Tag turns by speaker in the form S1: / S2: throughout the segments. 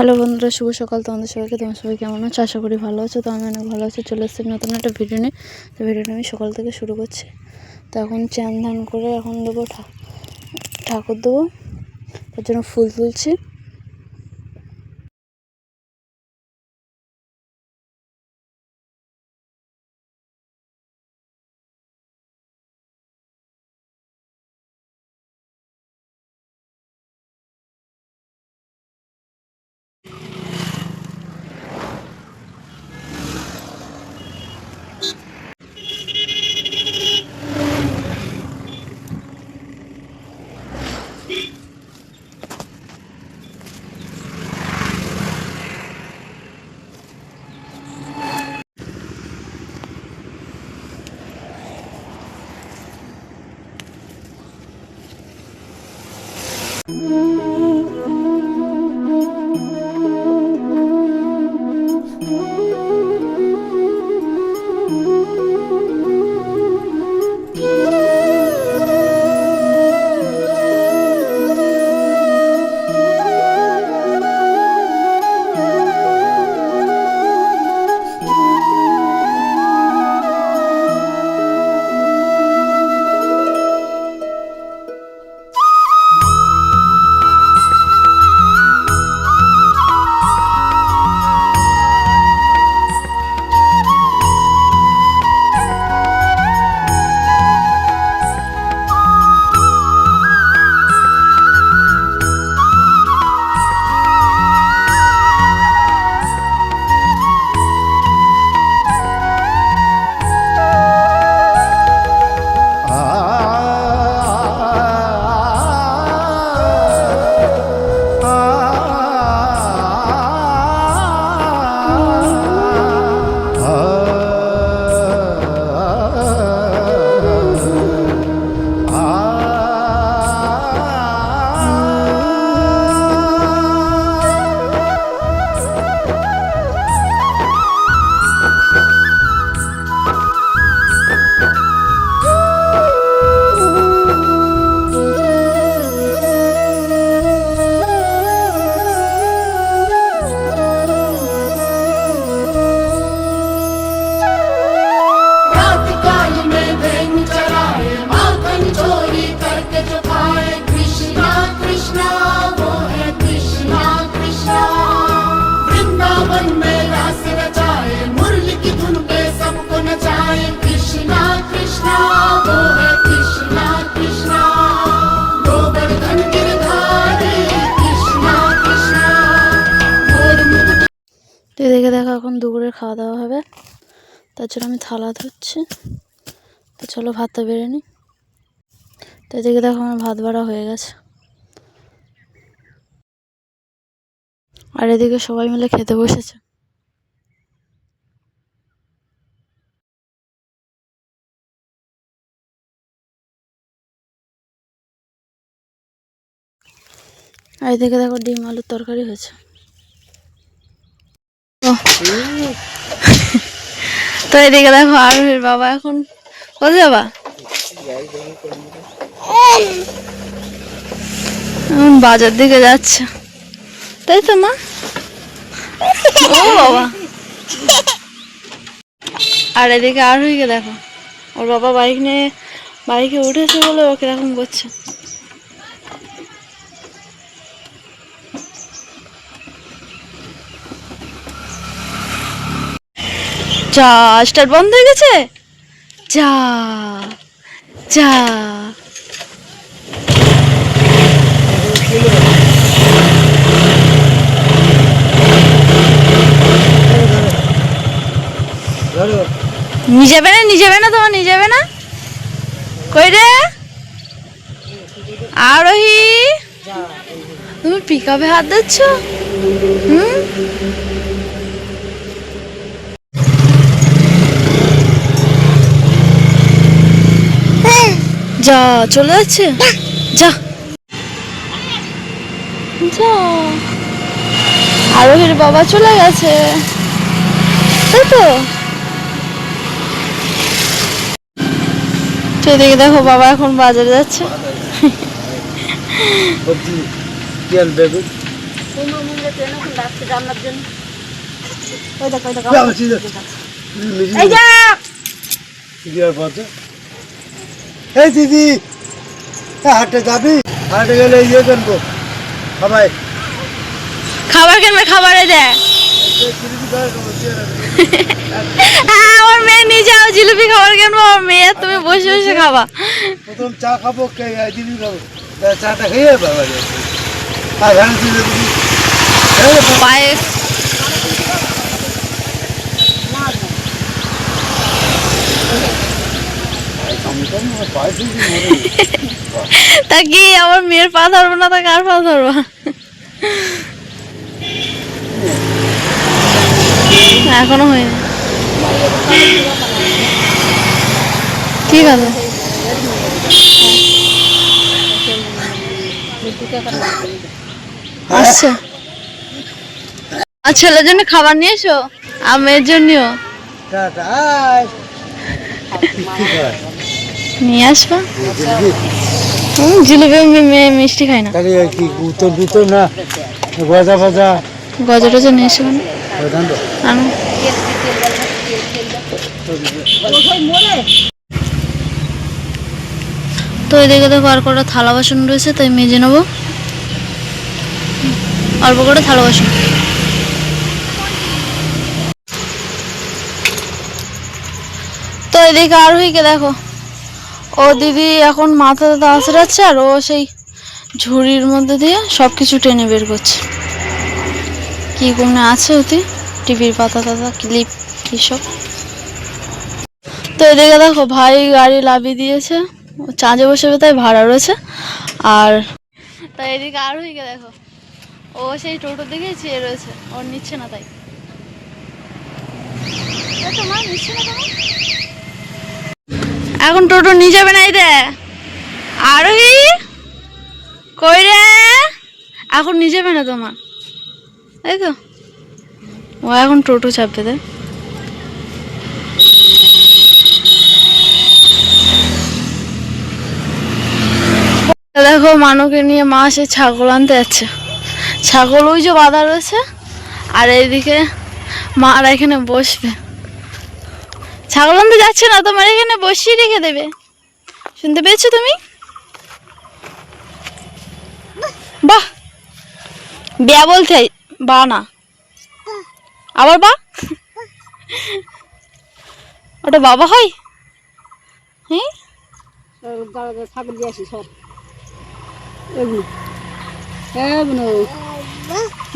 S1: Hello বন্ধুরা, শুভ সকাল তোমাদের সবাইকে। তোমার সবাই কেমন আছো? আশা করি ভালো আছো। তো আমি অনেক ভালো আছি। চলে এসেছি নতুন একটা ভিডিও নিয়ে। তো ভিডিওটা আমি সকাল থেকে শুরু করছি। তো এখন চ্যান ধান করে এখন দেবো ঠাকুর দেবো। তার জন্য ফুল তুলছি। দেখো এখন দুপুরে খাওয়া দাওয়া হবে। তার জন্য আমি থালা ধুচ্ছি। তো চলো ভাতটা বেড়ে নিই। তো এদিকে দেখো আমার ভাত বাড়া হয়ে গেছে। আর এদিকে সবাই মিলে খেতে বসেছে। আর এদিকে দেখো ডিম আলুর তরকারি হয়েছে। ও। তো এদিকে দেখো আরোহীর বাবা এখন। কোথায় যাবা এখন বাজার দিকে যাচ্ছে। তাই তো মা? ও বাবা। আর এদিকে আরোহীকে দেখো। ওর বাবা বাইক নিয়ে বাইকে উঠেছে বলে ও কীরকম করছে। যা স্টার্ট বন্ধ হয়ে গেছে? যা যা নিয়ে যাবে না নিয়ে যাবে না তোমার নিয়ে যাবে না? কই রে? আরোহী? তুমি পিকাপে হাত দিচ্ছ? হুম? যা চলে যাচ্ছে? যা। যা। আরোহীর বাবা চলে গেছে। তাই তো? সেদিকে দেখো বাবা এখন বাজারে যাচ্ছে। এই
S2: দিদি হাটে যাবি? হাটে গেলে ইয়ে কিনবো। সবাই।
S1: খাবার কেনবে খাবারে দে। হ্যাঁ আমার মেয়ে নিজেও জিলিপি খাবার কেনবো আমার মেয়ে তুমি বসে বসে খাবা।
S2: প্রথম চা খাব দিদি খাব? চাটা খেয়ে বাবা আর ভ্যান দিদি দিদি
S1: পায়েস তা কি আমার মেয়ের পা ধরবো না তা কার পা ধরবো? এখনও হয়নি। ঠিক আছে আচ্ছা। আর ছেলের জন্য খাবার নিয়ে এসো আর মেয়ের জন্যও? নিয়ে আসবা? জিলিপি মেয়ে মিষ্টি খাই না।
S2: তাহলে আর কি উত্তর দুতর না গজা ফজা?
S1: গজা টজা নিয়ে কেন
S2: তো।
S1: এদিকে দেখো আর কটা থালা বাসন রয়েছে তাই মেজে নেব। অল্প করে থালা বাসন। তো এদিকে আরোহীকে দেখো। ও দিদি এখন মাথাতে আঁচড়াচ্ছে আর ও সেই ঝুড়ির মধ্যে দিয়ে সব কিছু টেনে বের করছে। কি কোনো আছে ওতে টিভির পাতা টাতা ক্লিপ এসব তো এদিকে দেখো ভাই গাড়ি লাভিয়ে দিয়েছে। চাঁদে বসে তাই ভাড়া রয়েছে। আর তাই এদিকে আর হইকে দেখো ও সেই টোটোর দিকে চেয়ে রয়েছে। ওর নিচ্ছে না তাই। এই তো মা, নিচ্ছে না কেন? এখন টোটো নিয়ে যাবে না এই দে আরোহী কই রে? এখন নিয়ে যাবে না তোমার। তাই তো। ও এখন টোটো চাপবে তাই দেখো, মানুকে নিয়ে মা সে ছাগল আনতে যাচ্ছে। ছাগল ওই যে বাঁধা রয়েছে, আর এইদিকে মারা এখানে বসবে। ছাগল আনতে যাচ্ছে না, তোমার এখানে বসিয়ে রেখে দেবে। শুনতে পেয়েছ তুমি? বাহ! বিয়া বলতে বা না। আবার বা? ওটা বাবা হয়? হ্যাঁ?
S3: ছাগল দিয়ে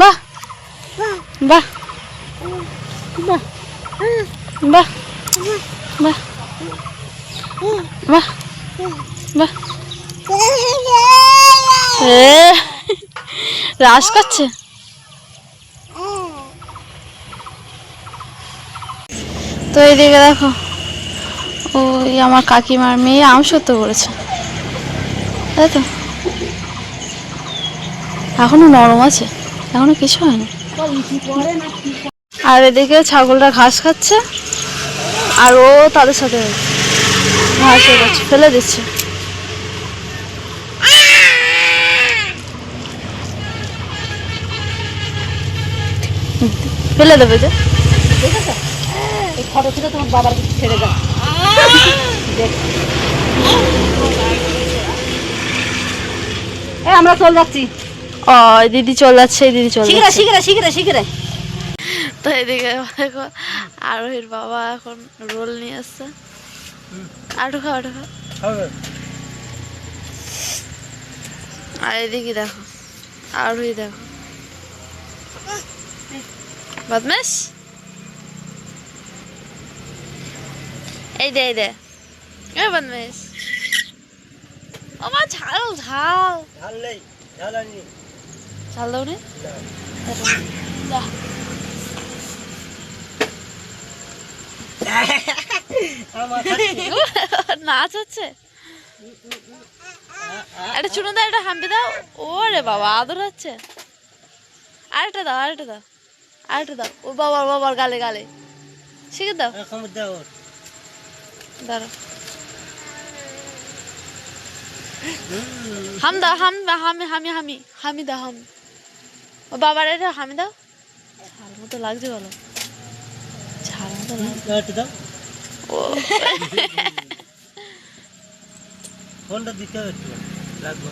S1: বাহ! বাহ!
S3: বাহ।
S1: বাহ! বাহ বাহ বাহ এ রাস করছে। তো এইদিকে দেখো, ওই আমার কাকিমার মেয়ে আম সত্য করেছে। তাই তো? এখনও নরম আছে, এখনও কিছু হয়নি। আর এদিকে ছাগলটা ঘাস খাচ্ছে। আর ও তাদের সাথে হয়ে যাচ্ছে ফেলে দিচ্ছে। ফেলে দেবে যে।
S3: এই ফটো থেকে তোমার বাবার কাছে ছেড়ে আমরা চল যাচ্ছি।
S1: ও দিদি চলে যাচ্ছে দিদি চল
S3: শিখরে শিখরে শিখরে শিখরে
S1: তো এদিকে দেখো আরোহীর বাবা এখন রোল নিয়ে আসছে। আটু খা আটু খা
S2: হবে
S1: আর এদিকে দেখো আরোহী দেখো। বদমাস এই দে এই দে। এ বদমাস মা ঝাল ঝাল।
S2: ঝাল নেই ঝাল আনি
S1: ঝাল দাও নে? নাচ হচ্ছে। একটা চুনো দাও একটা হাম্পি দাও। ওরে বাবা আদর হচ্ছে। আরেকটা দাও আরেকটা দাও আরেকটা দাও। ও বাবার বাবার গালে গালে। শিখে দাও। দাঁড়া হাম দাও হাম হামি হামি হামি হামি দাও হাম। ও বাবার এটা হামি দাও। মতো লাগছে বলো ঝাল মতো লাগছে
S2: একটু দাও
S1: ও
S2: দিতে হবে লাগবে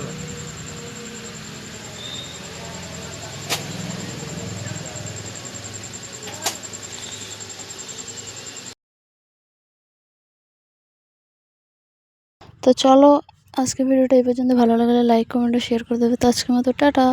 S1: তো চলো আজকে ভিডিওটা এই পর্যন্ত। ভালো লাগলে লাইক কমেন্ট শেয়ার করে দেবে। তো আজকের মতো, টাটা।